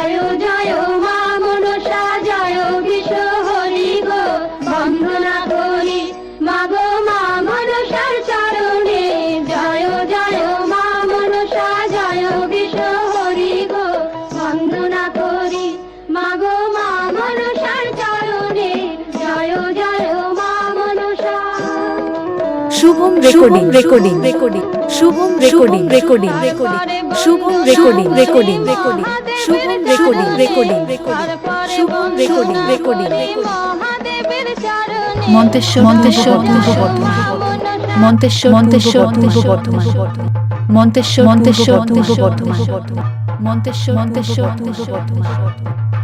জয় জয় মা মনসা জয় বিষ হরি গো। বন্ধনা করি মা গো মা মনসার চরণে। জয় জয় মা মনসা জয় বিষ হরি গো। বন্ধনা করি মা গো মা মনসার চরণে। জয় জয় মা Manasa. Shubham recording recording recording Shubham recording recording recording Shubham recording recording recording Shubham recording recording Shubham recording recording Manteswar Manteswar Manteswar Manteswar Purba Bardhaman Manteswar Manteswar Purba Bardhaman Manteswar Manteswar Purba Bardhaman